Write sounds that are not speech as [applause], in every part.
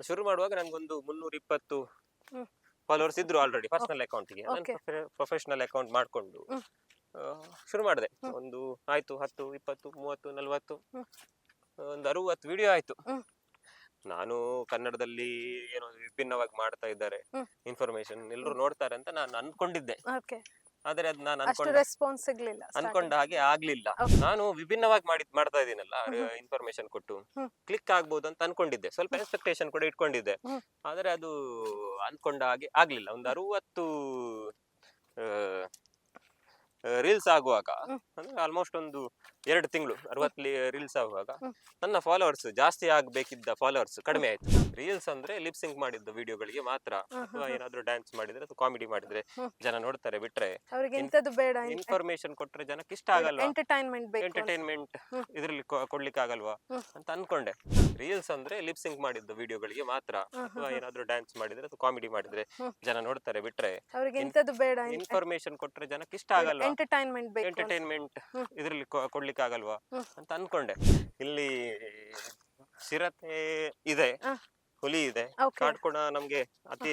ಶುರು ಮಾಡುವಾಗ ನನಗೊಂದು ಮುನ್ನೂರ ಇಪ್ಪತ್ತು. ಫಾಲೋವರ್ಸ್ ಇದ್ರು ಆಲ್ರೆಡಿ ಪರ್ಸನಲ್ ಅಕೌಂಟ್ಗೆ. ಪ್ರೊಫೆಷನಲ್ ಅಕೌಂಟ್ ಮಾಡ್ಕೊಂಡು ಶುರು ಮಾಡಿದೆ. ಒಂದು ಆಯ್ತು ಹತ್ತು ಇಪ್ಪತ್ತು ಮೂವತ್ತು ನಲ್ವತ್ತು. ಒಂದು ಅರುವತ್ತು ವಿಡಿಯೋ ಆಯ್ತು. ನಾನು ಕನ್ನಡದಲ್ಲಿ ಏನೋ ವಿಭಿನ್ನವಾಗಿ ಮಾಡ್ತಾ ಇದ್ದಾರೆ. ಇನ್ಫಾರ್ಮೇಶನ್ ಎಲ್ಲರೂ ನೋಡ್ತಾರೆ ಅಂತ ನಾನು ಅನ್ಕೊಂಡಿದ್ದೆ. ಆದ್ರೆ ಅದು ನಾನು ಅಷ್ಟು ಅನ್ಕೊಂಡ. ರೆಸ್ಪಾನ್ಸ್ ಸಿಗ್ಲಿಲ್ಲ ಅನ್ಕೊಂಡ ಹಾಗೆ ಆಗ್ಲಿಲ್ಲ. ನಾನು ವಿಭಿನ್ನವಾಗಿ ಮಾಡಿ ಮಾಡ್ತಾ ಹ್ಮ್. ಇನ್ಫಾರ್ಮೇಶನ್ ಕೊಟ್ಟು. ಕ್ಲಿಕ್ ಆಗ್ಬೋದು ಅಂತ ಅನ್ಕೊಂಡಿದ್ದೆ. ಸ್ವಲ್ಪ ಎಕ್ಸ್ಪೆಕ್ಟೇಷನ್ ಕೂಡ ಇಟ್ಕೊಂಡಿದ್ದೆ. ಆದರೆ ಅದು ಅನ್ಕೊಂಡ ಹಾಗೆ ಆಗ್ಲಿಲ್ಲ. ಒಂದು ಅರುವತ್ತು ರೀಲ್ಸ್ ಆಗುವಾಗ. ಅಂದ್ರೆ ಆಲ್ಮೋಸ್ಟ್ ಒಂದು ಎರಡು ತಿಂಗಳು ಅರವತ್ತು ರೀಲ್ಸ್ ಆಗುವಾಗ ನನ್ನ ಫಾಲೋವರ್ಸ್ ಜಾಸ್ತಿ ಆಗಬೇಕಿದ್ದ ಫಾಲೋವರ್ಸ್ ಕಡಿಮೆ ಆಯ್ತು. ರೀಲ್ಸ್ ಅಂದ್ರೆ ಲಿಪ್ಸಿಂಗ್ ಮಾಡಿದ್ದು ವಿಡಿಯೋಗಳಿಗೆ ಮಾತ್ರ. ಅಥವಾ. ಏನಾದ್ರೂ ಡ್ಯಾನ್ಸ್ ಮಾಡಿದ್ರೆ ಅಥವಾ ಕಾಮಿಡಿ ಮಾಡಿದ್ರೆ ಜನ ನೋಡ್ತಾರೆ ಬಿಟ್ರೆ ಇನ್ಫಾರ್ಮೇಶನ್ ಕೊಟ್ರೆ ಜನಕ್ಕೆ ಇಷ್ಟ ಆಗಲ್ಲ ಎಂಟರ್ಟೈನ್ಮೆಂಟ್. ಇದ್ರಲ್ಲಿ ಕೊಡ್ಲಿಕ್ಕೆ ಆಗಲ್ವಾ ಅಂತ ಅನ್ಕೊಂಡೆ. ರೀಲ್ಸ್ ಅಂದ್ರೆ ಲಿಪ್ಸಿಂಗ್ ಮಾಡಿದ್ದು ವಿಡಿಯೋಗಳಿಗೆ ಮಾತ್ರ. ಅಥವಾ. ಏನಾದ್ರೂ ಡ್ಯಾನ್ಸ್ ಮಾಡಿದ್ರೆ ಅಥವಾ ಕಾಮಿಡಿ ಮಾಡಿದ್ರೆ ಜನ ನೋಡ್ತಾರೆ ಬಿಟ್ರೆ ಬೇಡ ಇನ್ಫಾರ್ಮೇಶನ್ ಕೊಟ್ರೆ ಜನಕ್ಕೆ ಇಷ್ಟ ಆಗಲ್ಲ ಎಂಟರ್ಟೈನ್ಮೆಂಟ್. ಇದ್ರಲ್ಲಿ ಕೊಡ್ಲಿಕ್ಕೆ ಆಗಲ್ವಾ ಅಂತ ಅನ್ಕೊಂಡೆ. ಇಲ್ಲಿ ಚಿರತೆ ಇದೆ ಹುಲಿ ಇದೆ. ಕಾಡ್ಕೊಂಡ ನಮ್ಗೆ ಅತಿ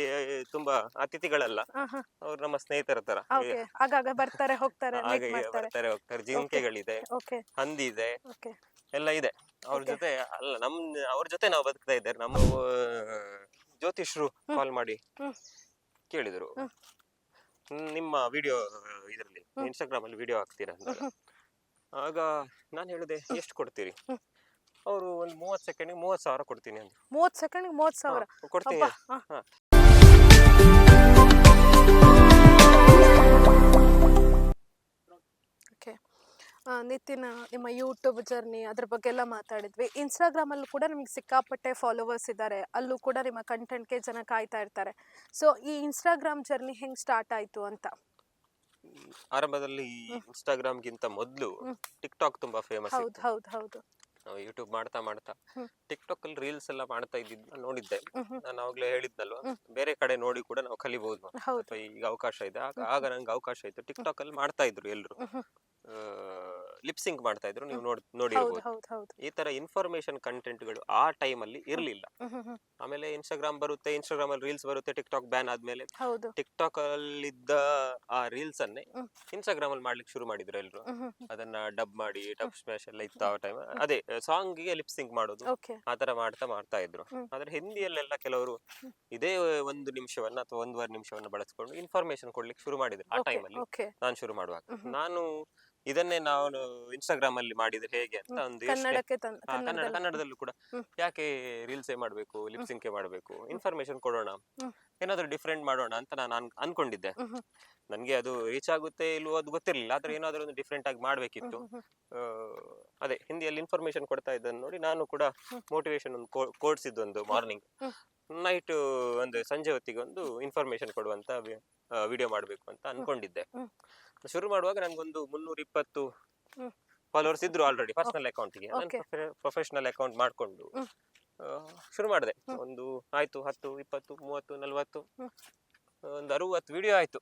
ತುಂಬಾ ಅತಿಥಿಗಳಲ್ಲ. ಅವ್ರು ನಮ್ಮ ಸ್ನೇಹಿತರ ತರ ಆಗಾಗ ಬರ್ತಾರೆ ಹೋಗ್ತಾರೆ ಬರ್ತಾರೆ ಹೋಗ್ತಾರೆ. ಜಿಂಕೆಗಳಿದೆ ಹಂದಿ ಇದೆ ಎಲ್ಲ ಇದೆ. ಅವ್ರ ಜೊತೆ ಅಲ್ಲ ನಮ್ ಅವ್ರ ಜೊತೆ ನಾವು ಬದುಕ್ತಾ ಇದ್ದಾರೆ ನಮ್ಮ ಜ್ಯೋತಿಷ್ರು ಕಾಲ್ ಮಾಡಿ ಕೇಳಿದ್ರು. ನಿಮ್ಮ ವಿಡಿಯೋ ಇದರಲ್ಲಿ ಇನ್ಸ್ಟಾಗ್ರಾಮ್ ಅಲ್ಲಿ ವಿಡಿಯೋ ಹಾಕ್ತೀರಾ ಅಂತ. ಆಗ ನಾನು ಹೇಳಿದೆ ಎಷ್ಟು ಕೊಡ್ತೀರಿ? ಅವರು ಒಂದು ಮೂವತ್ತು ಸೆಕೆಂಡಿಗೆ ಮೂವತ್ತು ಸಾವಿರ ಕೊಡ್ತೀನಿ ಅಂತ ಮೂವತ್ತು ಸೆಕೆಂಡಿಗೆ ಮೂವತ್ತು ಸಾವಿರ. ಕೊಡ್ತೀನಿ ಹಾಂ. ನಿತಿನ್ ನಿಮ್ಮ ಯೂಟ್ಯೂಬ್ ಜರ್ನಿ ಅದ್ರ ಬಗ್ಗೆ ಎಲ್ಲ ಮಾತಾಡಿದ್ವಿ. ಇನ್ಸ್ಟಾಗ್ರಾಮಲ್ಲೂ ಕೂಡ ನಿಮಗೆ ಸಿಕ್ಕಾಪಟ್ಟೆ ಫಾಲೋವರ್ಸ್ ಇದ್ದಾರೆ ಅಲ್ಲೂ ಕೂಡ ನಿಮ್ಮ ಕಂಟೆಂಟ್ಗೆ ಜನ ಕಾಯ್ತಾ ಇರ್ತಾರೆ. ಸೊ ಈ ಇನ್ಸ್ಟಾಗ್ರಾಮ್ ಜರ್ನಿ ಹೆಂಗೆ ಸ್ಟಾರ್ಟ್ ಆಯ್ತು ಅಂತ? ಆರಂಭದಲ್ಲಿ ಇನ್ಸ್ಟಾಗ್ರಾಮ್ ಗಿಂತ ಮೊದಲು. ಟಿಕ್ ಟಾಕ್ ತುಂಬಾ ಫೇಮಸ್ ಹೌದು ಹೌದು ಹೌದು. ನಾವು ಯೂಟ್ಯೂಬ್ ಮಾಡ್ತಾ ಮಾಡ್ತಾ. ಟಿಕ್ ಟಾಕ್ ಅಲ್ಲಿ ರೀಲ್ಸ್ ಎಲ್ಲ ಮಾಡ್ತಾ ಇದ್ದಿದ್ ನಾನ್ ನೋಡಿದ್ದೆ. ನಾನು ಅವಾಗ್ಲೇ ಹೇಳಿದ್ನಲ್ವಾ? ಬೇರೆ ಕಡೆ ನೋಡಿ ಕೂಡ ನಾವು ಕಲಿಬಹುದು ಅಥವಾ ಈಗ ಅವಕಾಶ ಇದೆ. ಆಗ ನಂಗೆ ಅವಕಾಶ ಇತ್ತು. ಟಿಕ್ ಟಾಕ್ ಅಲ್ಲಿ ಮಾಡ್ತಾ ಇದ್ರು ಎಲ್ರು. ಹ್ಮ್ ಸಿಂಕ್ ಮಾಡ್ತಾ ಇದ್ರು ನೀವು ನೋಡ್ ನೋಡಿರ್ಬೋದು. ಹೌದು ಹೌದು. ಈ ತರ ಇನ್ಫಾರ್ಮೇಶನ್ ಕಂಟೆಂಟ್ಗಳು ಆ ಟೈಮ್ ಅಲ್ಲಿ ಇರ್ಲಿಲ್ಲ. ಆಮೇಲೆ ಇನ್ಸ್ಟಾಗ್ರಾಮ್ ಬರುತ್ತೆ ಇನ್ಸ್ಟಾಗ್ರಾಮ್ ಅಲ್ಲಿ ರೀಲ್ಸ್ ಬರುತ್ತೆ ಟಿಕ್ ಟಾಕ್ ಬ್ಯಾನ್ ಆದ್ಮೇಲೆ ಹೌದು. ಟಿಕ್ ಟಾಕ್ ಅಲ್ಲಿದ್ದ ಆ ರೀಲ್ಸ್ ಅನ್ನೇ ಇನ್ಸ್ಟಾಗ್ರಾಮ್ ಅಲ್ಲಿ ಮಾಡ್ಲಿಕ್ಕೆ ಶುರು ಮಾಡಿದ್ರು ಎಲ್ರು. ಅದನ್ನ ಡಬ್ ಮಾಡಿ ಡಬ್ ಸ್ಮ್ಯಾಶ್ ಎಲ್ಲ ಇತ್ತು ಆ ಟೈಮ್ ಅದೇ ಸಾಂಗ್ಗೆ ಲಿಪ್ಸಿಂಗ್ ಮಾಡೋದು ಓಕೆ ಆ ತರ ಮಾಡ್ತಾ ಮಾಡ್ತಾ ಇದ್ರು. ಆದ್ರೆ ಹಿಂದಿಯಲ್ಲೆಲ್ಲ ಕೆಲವರು. ಇದೇ ಒಂದು ನಿಮಿಷವನ್ನ ಅಥವಾ ಒಂದೂವರೆ ನಿಮಿಷವನ್ನ ಬಳಸ್ಕೊಂಡು ಇನ್ಫಾರ್ಮೇಶನ್ ಕೊಡ್ಲಿಕ್ಕೆ ಶುರು ಮಾಡಿದ್ರು ಆ ಟೈಮ್ ಅಲ್ಲಿ ನಾನು ಶುರು ಮಾಡುವಾಗ. ನಾನು ಇದನ್ನೇ ನಾನು ಇನ್ಸ್ಟಾಗ್ರಾಮ್ ಅಲ್ಲಿ ಮಾಡಿದ್ರೆ ಹೇಗೆ ಅಂತ ಒಂದು ಯೋಚ್ನೆ- ಕನ್ನಡಕ್ಕೆ ತಂದ ಹಾ, ಕನ್ನಡ ಕನ್ನಡದಲ್ಲಿ ಕನ್ನಡದಲ್ಲೂ ಕೂಡ ಹ್ಮ್. ಯಾಕೆ ರೀಲ್ಸೇ ಮಾಡ್ಬೇಕು ಲಿಪ್ಸಿಂಕೆ ಮಾಡ್ಬೇಕು ಇನ್ಫಾರ್ಮೇಶನ್ ಕೊಡೋಣ ಹ್ಮ್. ಏನಾದ್ರು ಡಿಫ್ರೆಂಟ್ ಮಾಡೋಣ ಅಂತ ನಾನು ಅನ್- ಅನ್ಕೊಂಡಿದ್ದೆ ಹ್ಮ್ ಹ್ಮ್. ನನ್ಗೆ ಅದು ರೀಚ್ ಆಗುತ್ತೆ ಇಲ್ವೋ ಅದು ಗೊತ್ತಿರ್ಲಿಲ್ಲ ಆದ್ರೆ ಏನಾದ್ರು ಒಂದು ಡಿಫ್ರೆಂಟ್ ಆಗಿ ಮಾಡ್ಬೇಕಿತ್ತು ಹ್ಮ್ ಹ್ಮ್ ಆ, ಅದೇ ಹಿಂದಿಯಲ್ಲಿ ಇನ್ಫಾರ್ಮೇಶನ್ ಕೊಡ್ತಾ ಇದ್ದನ್ನು ನೋಡಿ ನಾನು ಕೂಡ. ಮೋಟಿವೇಶನ್ ಒಂದು ಕೋರ್ಸ್ ಇದ್ದೊಂದು ಮಾರ್ನಿಂಗ್ ಹ್ಮ್. ನೈಟ್ ಒಂದು ಸಂಜೆ ಹೊತ್ತಿಗೆ ಒಂದು ಇನ್ಫಾರ್ಮೇಶನ್ ಕೊಡುವಂತ ವಿಡಿಯೋ ಮಾಡಬೇಕು ಅಂತ ಅನ್ಕೊಂಡಿದ್ದೆ. ಶುರು ಮಾಡುವಾಗ ನನಗೊಂದು ಮುನ್ನೂರ ಇಪ್ಪತ್ತು. ಫಾಲೋವರ್ಸ್ ಇದ್ರು ಆಲ್ರೆಡಿ ಪರ್ಸನಲ್ ಅಕೌಂಟ್ಗೆ. ಪ್ರೊಫೆಷನಲ್ ಅಕೌಂಟ್ ಮಾಡ್ಕೊಂಡು ಶುರು ಮಾಡಿದೆ. ಒಂದು ಆಯ್ತು ಹತ್ತು ಇಪ್ಪತ್ತು ಮೂವತ್ತು ನಲ್ವತ್ತು. ಒಂದು ಅರುವತ್ತು ವಿಡಿಯೋ ಆಯ್ತು.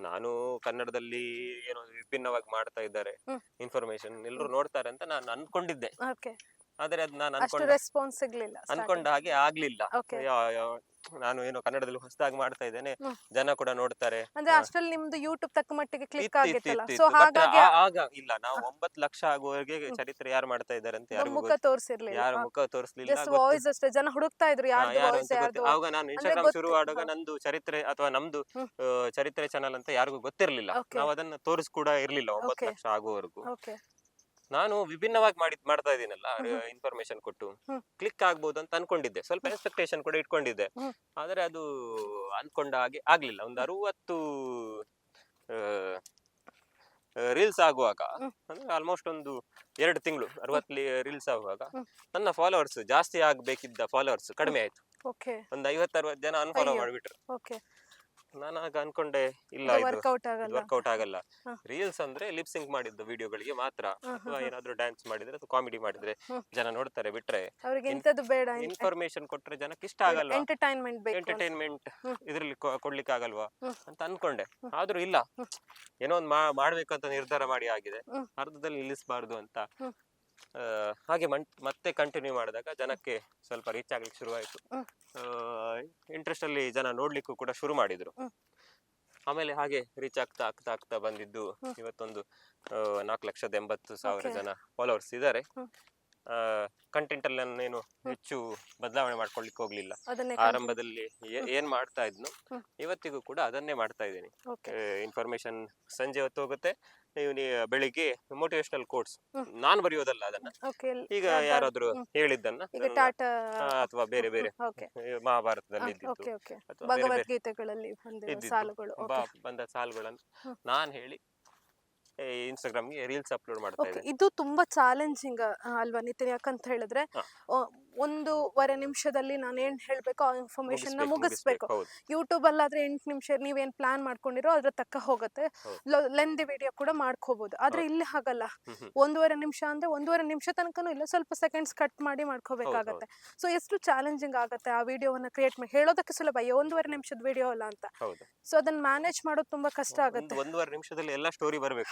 ನಾನು ಕನ್ನಡದಲ್ಲಿ ಏನೋ ವಿಭಿನ್ನವಾಗಿ ಮಾಡ್ತಾ ಇದ್ದಾರೆ. ಇನ್ಫಾರ್ಮೇಶನ್ ಎಲ್ಲರೂ ನೋಡ್ತಾರೆ ಅಂತ ನಾನು ಅನ್ಕೊಂಡಿದ್ದೆ. ಆದ್ರೆ ಅದು ನಾನು ಅಷ್ಟು ಅನ್ಕೊಂಡ. ರೆಸ್ಪಾನ್ಸ್ ಸಿಗ್ಲಿಲ್ಲ ಅನ್ಕೊಂಡ ಹಾಗೆ ಆಗ್ಲಿಲ್ಲ. ಓಕೆ ಯಾ- ಯಾ- ನಾನು ಏನೋ ಕನ್ನಡದಲ್ಲಿ ಹೊಸದಾಗಿ ಮಾಡ್ತಾ ಇದ್ದೇನೆ ಹ್ಮ್. ಜನ ಕೂಡ ನೋಡ್ತಾರೆ. ಅಂದ್ರೆ ಅಷ್ಟರಲ್ಲಿ ನಿಮ್ದು ಯೂಟ್ಯೂಬ್ ತಕ್ಕ ಮಟ್ಟಿಗೆ ಕ್ಲಿಕ್ ಇತ್ತು, ಇತ್ತು, ಆಗಿತ್ತಲ್ಲ. ಇತ್ತು, ಸೊ ಇತ್ತು. But ಹಾಗಾಗಿ ಆ- ಆಗ ಇಲ್ಲ ನಾವು ಒಂಬತ್ತು ಲಕ್ಷ ಆಗುವವರೆಗೆ ಚರಿತ್ರೆ ಯಾರು ಮಾಡ್ತಾ ಇದ್ದಾರೆ ಅಂತ ಯಾರು ಮುಖ ತೋರಿಸಿರ್ಲಿಲ್ಲ. ಯಾರು ಮುಖ ತೋರಿಸ್ಲಿಲ್ಲ ಜಸ್ಟ್ ವಾಯ್ಸ್ ಅಷ್ಟೇ. ಜನ ಹುಡುಕ್ತಾ ಇದ್ರು ಯಾರ್ದು ಯಾರು ವಾಯ್ಸ್ ಯಾರ್ದು ಆವಾಗ ನಾನು ಇನ್ಸ್ಟಾಗ್ರಾಮ್ ಶುರು ಮಾಡುವಾಗ ಹಾ. ನಂದು ಚರಿತ್ರೆ ಅಥವಾ ನಮ್ದು ಹ್ಮ್. ಆ, ಚರಿತ್ರೆ ಚಾನಲ್ ಅಂತ ಯಾರಿಗೂ ಗೊತ್ತಿರ್ಲಿಲ್ಲ. Okay. ನಾವು ಅದನ್ನ ತೋರಿಸ್ ಕೂಡ ಇರ್ಲಿಲ್ಲ ಒಂಬತ್ತು Okay. ಲಕ್ಷ ಆಗುವವರೆಗೂ. ಓಕೆ ನಾನು ವಿಭಿನ್ನವಾಗಿ ಮಾಡಿ ಮಾಡ್ತಾ ಇದ್ದೀನಲ್ಲ ಹ್ಮ್. ಇನ್ಫಾರ್ಮೇಶನ್ ಕೊಟ್ಟು ಕ್ಲಿಕ್ ಆಗ್ಬೋದು ಅಂತ ಅನ್ಕೊಂಡಿದ್ದೆ. ಸ್ವಲ್ಪ ಎಕ್ಸ್ಪೆಕ್ಟೇಷನ್ ಕೂಡ ಇಟ್ಕೊಂಡಿದ್ದೆ. ಆದ್ರೆ ಅದು ಅನ್ಕೊಂಡ ಹಾಗೆ ಆಗ್ಲಿಲ್ಲ. ಒಂದು ಅರುವತ್ತು ರೀಲ್ಸ್ ಆಗುವಾಗ. ಅಂದ್ರೆ ಆಲ್ಮೋಸ್ಟ್ ಒಂದು ಎರಡು ತಿಂಗಳು ಅರವತ್ತು ರೀಲ್ಸ್ ಆಗುವಾಗ ನನ್ನ ಫಾಲೋವರ್ಸ್ ಜಾಸ್ತಿ ಆಗ್ಬೇಕಿದ್ದ ಫಾಲೋವರ್ಸ್ ಕಡಿಮೆ ಆಯ್ತು. ಒಂದು ಐವತ್ತು ಅರವತ್ತು ಜನ ಅನ್ಫಾಲೋ ಮಾಡಿಬಿಟ್ರು. ನಾನು ಆಗ ಅನ್ಕೊಂಡೆ ಇಲ್ಲ ವರ್ಕೌಟ್ ಆಗಲ್ಲ. ವರ್ಕೌಟ್ ಆಗಲ್ಲ. ರೀಲ್ಸ್ ಅಂದ್ರೆ ಲಿಪ್ ಸಿಂಕ್ ಮಾಡಿದ್ದು ವಿಡಿಯೋಗಳಿಗೆ ಮಾತ್ರ. ಅಥವಾ ಏನಾದ್ರೂ ಡ್ಯಾನ್ಸ್ ಮಾಡಿದ್ರೆ ಅಥವಾ ಕಾಮಿಡಿ ಮಾಡಿದ್ರೆ ಜನ ನೋಡ್ತಾರೆ ಬಿಟ್ರೆ. ಅವ್ರಿಗೆ ಇಂಥದ್ದು ಬೇಡ ಇನ್ಫಾರ್ಮೇಶನ್ ಕೊಟ್ರೆ ಜನಕ್ಕೆ ಇಷ್ಟ ಆಗಲ್ಲ ಎಂಟರ್ಟೈನ್ಮೆಂಟ್. ಎಂಟರ್ಟೈನ್ಮೆಂಟ್ ಇದ್ರಲ್ಲಿ ಕೊಡ್ಲಿಕ್ಕೆ ಆಗಲ್ವಾ? ಅಂತ ಅನ್ಕೊಂಡೆ. ಆದ್ರೂ ಇಲ್ಲ. ಏನೋ ಒಂದು ಮಾಡ್ಬೇಕಂತ ನಿರ್ಧಾರ ಮಾಡಿ ಆಗಿದೆ. ಅರ್ಧದಲ್ಲಿ ನಿಲ್ಲಿಸಬಾರ್ದು ಅಂತ. ಹಾಗೆ ಮನ್ ಮತ್ತೆ ಕಂಟಿನ್ಯೂ ಮಾಡಿದಾಗ ಜನಕ್ಕೆ ಸ್ವಲ್ಪ ರೀಚ್ ಆಗ್ಲಿಕ್ಕೆ ಶುರುವಾಯಿತು. ಆ ಇಂಟ್ರೆಸ್ಟ್ ಅಲ್ಲಿ ಜನ ನೋಡ್ಲಿಕ್ಕೂ ಕೂಡ ಶುರು ಮಾಡಿದ್ರು. ಆಮೇಲೆ ಹಾಗೆ ರೀಚ್ ಆಗ್ತಾ ಆಗ್ತಾ ಆಗ್ತಾ ಬಂದಿದ್ದು. ಇವತ್ತೊಂದು ನಾಲ್ಕು ಲಕ್ಷದ ಎಂಬತ್ತು ಸಾವಿರ. ಜನ ಫಾಲೋವರ್ಸ್ ಇದ್ದಾರೆ. ಕಂಟೆಂಟ್ ಅಲ್ಲಿ ನಾನೇನು ಹೆಚ್ಚು ಬದಲಾವಣೆ ಮಾಡ್ಕೊಳ್ಲಿಕ್ಕೆ ಹೋಗ್ಲಿಲ್ಲ. ಆರಂಭದಲ್ಲಿ ಏನ್ ಮಾಡ್ತಾ ಇದ್ನು ಇವತ್ತಿಗೂ ಕೂಡ ಅದನ್ನೇ ಮಾಡ್ತಾ ಇದ್ದೀನಿ. ಇನ್ಫಾರ್ಮೇಶನ್ ಸಂಜೆ ಹೊತ್ತು ಹೋಗುತ್ತೆ. ನೀವು ನೀ- ಬೆಳಿಗ್ಗೆ ಮೋಟಿವೇಶನಲ್ ಹ್ಮ್. ನಾನ್ ಬರೆಯೋದಲ್ಲ ಅದನ್ನ. ಈಗ ಯಾರಾದ್ರೂ. ಹೇಳಿದ್ದನ್ನ ಟಾಟಾ ಅಥವಾ ಬೇರೆ ಬೇರೆ ಮಹಾಭಾರತದಲ್ಲಿ ಭಗವದ್ಗೀತೆಗಳಲ್ಲಿ ಬಂದ ಸಾಲುಗಳನ್ನು. ನಾನ್ ಹೇಳಿ ಇನ್ಸ್ಟಾಗ್ರಾಮ್ಗೆ ರೀಲ್ಸ್ ಅಪ್ಲೋಡ್ ಮಾಡ್ತಾ ಇದು ತುಂಬಾ ಚಾಲೆಂಜಿಂಗ್ ಅಲ್ವಾ ನಿತಿನ್? ಯಾಕಂತ ಹೇಳಿದ್ರೆ ಒಂದೂವರೆ ನಿಮಿಷದಲ್ಲಿ ನಾನು ಏನ್ ಹೇಳ್ಬೇಕು ಆ ಇನ್ಫಾರ್ಮೇಶನ್ನ ಮುಗಿಸ್ಬೇಕು ಅಲ್ಲಾದ್ರೆ ಎಂಟು ನಿಮಿಷ ನೀವೇನ್ ಪ್ಲಾನ್ ಮಾಡ್ಕೊಂಡಿರೋ ಅದ್ರ ತಕ್ಕ ಹೋಗುತ್ತೆ. ಲೆಂದಿ ವಿಡಿಯೋ ಕೂಡ ಮಾಡ್ಕೋಬಹುದು ಆದ್ರೆ. ಇಲ್ಲಿ ಹಾಗಲ್ಲ. ಒಂದೂವರೆ ನಿಮಿಷ ಅಂದ್ರೆ ಒಂದೂವರೆ ನಿಮಿಷ ತನಕನೂ ಇಲ್ಲ ಸ್ವಲ್ಪ ಸೆಕೆಂಡ್ಸ್ ಕಟ್ ಮಾಡಿ ಮಾಡ್ಕೋಬೇಕಾಗತ್ತೆ. ಸೊ ಎಷ್ಟು ಚಾಲೆಂಜಿಂಗ್ ಆಗುತ್ತೆ ಆ ವಿಡಿಯೋವನ್ನ ಕ್ರಿಯೇಟ್ ಮಾಡಿ ಹೇಳೋದಕ್ಕೆ ಸುಲಭ ಅಯ್ಯೋ ಒಂದೂವರೆ ನಿಮಿಷದ ವಿಡಿಯೋ ಅಲ್ಲ ಅಂತ. ಸೊ ಅದನ್ನ ಮ್ಯಾನೇಜ್ ಮಾಡೋದು ತುಂಬಾ ಕಷ್ಟ ಆಗುತ್ತೆ. ಒಂದು ಒಂದೂವರೆ ನಿಮಿಷದಲ್ಲಿ ಎಲ್ಲ ಸ್ಟೋರಿ ಬರಬೇಕು.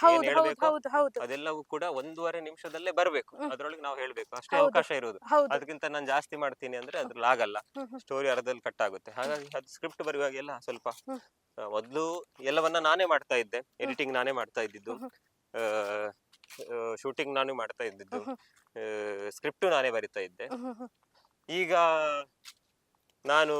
ಹೌದು ಹೌದು ಅದೆಲ್ಲವೂ ಕೂಡ ಒಂದೂವರೆ ನಿಮಿಷದಲ್ಲೇ ಬರಬೇಕು. ಅದರೊಳಗೆ ನಾವು ಹೇಳಬೇಕು. ಅಷ್ಟೇ ಅವಕಾಶ ಇರೋದು. ಅದಕ್ಕಿಂತ ನಾನು ಜಾಸ್ತಿ ಮಾಡ್ತೀನಿ ಅಂದ್ರೆ ಅದ್ರಲ್ಲಿ ಆಗಲ್ಲ. ಸ್ಟೋರಿ ಅರ್ಧದಲ್ಲಿ ಕಟ್ ಆಗುತ್ತೆ. ಹಾಗಾಗಿ ಅದು ಸ್ಕ್ರಿಪ್ಟ್ ಬರೆಯುವಾಗೆಲ್ಲ ಸ್ವಲ್ಪ ಮೊದಲು ಎಲ್ಲವನ್ನ ನಾನೇ ಮಾಡ್ತಾ ಇದ್ದೆ. ಎಡಿಟಿಂಗ್ ನಾನೇ ಮಾಡ್ತಾ ಇದ್ದಿದ್ದು. ಶೂಟಿಂಗ್ ನಾನು ಮಾಡ್ತಾ ಇದ್ದಿದ್ದು. ಸ್ಕ್ರಿಪ್ಟು ನಾನೇ ಬರಿತಾ ಇದ್ದೆ. ಈಗ ನಾನು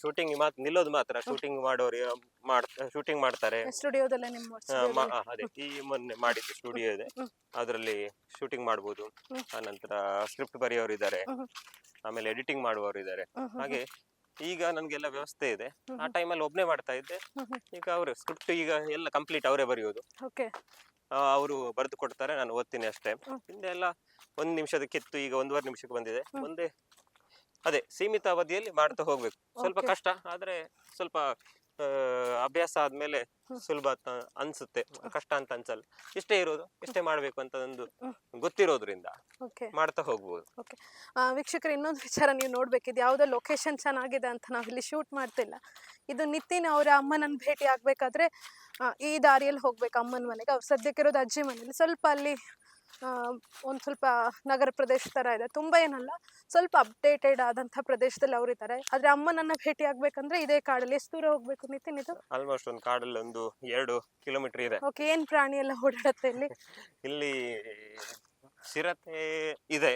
ಶೂಟಿಂಗ್ ಮಾತ್ ನಿಲ್ಲೋದು ಮಾತ್ರ. ಶೂಟಿಂಗ್ ಮಾಡೋರು ಮಾಡ್ ಶೂಟಿಂಗ್ ಮಾಡ್ತಾರೆ. ಸ್ಟುಡಿಯೋದಲ್ಲೇ ನಿಮ್ಮ ಆ, studio ಮ- ಆ, ಅದೇ. ಈ ಮೊನ್ನೆ ಮಾಡಿದ್ದು ಸ್ಟುಡಿಯೋ ಇದೆ. ಅದರಲ್ಲಿ ಶೂಟಿಂಗ್ ಮಾಡ್ಬೋದು. ಆನಂತರ ಸ್ಕ್ರಿಪ್ಟ್ ಬರೆಯೋರು ಇದ್ದಾರೆ. ಹ್ಮ್. ಆಮೇಲೆ ಎಡಿಟಿಂಗ್ ಮಾಡುವವರು ಇದ್ದಾರೆ. ಹ್ಮ್ ಹ್ಮ್ ಹ್ಮ್. ಹಾಗೆ ಈಗ ನನ್ಗೆಲ್ಲ ವ್ಯವಸ್ಥೆ ಇದೆ. ಆ. ಟೈಮಲ್ಲಿ ಒಬ್ನೇ ಮಾಡ್ತಾ ಇದ್ದೆ. ಹ್ಮ್ ಹ್ಮ್. ಈಗ ಅವರು ಸ್ಕ್ರಿಪ್ಟ್ ಈಗ ಎಲ್ಲ ಕಂಪ್ಲೀಟ್ ಅವರೇ ಬರೆಯೋದು. ಓಕೆ. ಅವರು ಬರೆದು ಕೊಡ್ತಾರೆ. ನಾನು ಓದ್ತೀನಿ ಅಷ್ಟೇ. ಹಿಂದೆ ಎಲ್ಲ ಒಂದ್ ನಿಮಿಷದ ಕಿತ್ತು ಈಗ ಒಂದೂವರೆ ನಿಮಿಷಕ್ಕೆ ಬಂದಿದೆ. ಒಂದೇ ಮುಂದೆ ಅದೇ ಸೀಮಿತ ಅವಧಿಯಲ್ಲಿ ಮಾಡ್ತಾ ಹೋಗ್ಬೇಕು. ಸ್ವಲ್ಪ ಕಷ್ಟ ಆದ್ರೆ ಸ್ವಲ್ಪ ಅಭ್ಯಾಸ ಆದ್ಮೇಲೆ. ಸುಲಭ ಅನ್ಸುತ್ತೆ. ಕಷ್ಟ ಅಂತ ಅನ್ಸಲ್ಲ. ಇಷ್ಟೇ ಇರೋದು ಇಷ್ಟೇ ಮಾಡ್ಬೇಕು ಅಂತ ಒಂದು ಗೊತ್ತಿರೋದ್ರಿಂದ ಓಕೆ ಮಾಡ್ತಾ ಹೋಗ್ಬೋದು. ವೀಕ್ಷಕರು ಇನ್ನೊಂದು ವಿಚಾರ ನೀವು ನೋಡ್ಬೇಕು. ಇದು ಯಾವುದೋ ಲೊಕೇಶನ್ ಚೆನ್ನಾಗಿದೆ ಅಂತ ನಾವು ಇಲ್ಲಿ ಶೂಟ್ ಮಾಡ್ತಿಲ್ಲ ಇದು ನಿತಿನ್ ಅವರ ಅಮ್ಮನನ್ನ ಭೇಟಿ ಆಗ್ಬೇಕಾದ್ರೆ ಈ ದಾರಿಯಲ್ಲಿ ಹೋಗ್ಬೇಕು ಅಮ್ಮನ ಮನೆಗೆ. ಅವ್ರು ಸದ್ಯಕ್ಕಿರೋದು ಅಜ್ಜಿ ಮನೇಲಿ. ಸ್ವಲ್ಪ ಅಲ್ಲಿ ಒಂದು ಸ್ವಲ್ಪ ನಗರ ಪ್ರದೇಶ ಥರ ಇದೆ. ತುಂಬ ಏನಲ್ಲ ಸ್ವಲ್ಪ ಅಪ್ಡೇಟೆಡ್ ಆದಂಥ ಪ್ರದೇಶದಲ್ಲಿ ಅವ್ರು ಇದ್ದಾರೆ ಆದರೆ ಅಮ್ಮನನ್ನ ಭೇಟಿ ಆಗ್ಬೇಕಂದ್ರೆ ಇದೇ ಕಾಡಲ್ಲಿ. ಎಷ್ಟು ದೂರ ಹೋಗ್ಬೇಕು ನಿತಿನ್ ಇದು? ಆಲ್ಮೋಸ್ಟ್ ಒಂದು ಕಾಡಲ್ಲಿ ಒಂದು ಎರಡು ಕಿಲೋಮೀಟರ್ ಇದೆ. ಓಕೆ ಏನು ಪ್ರಾಣಿ ಎಲ್ಲ ಓಡಾಡುತ್ತೆ ಇಲ್ಲಿ? [laughs] ಇಲ್ಲಿ ಚಿರತೆ ಇದೆ.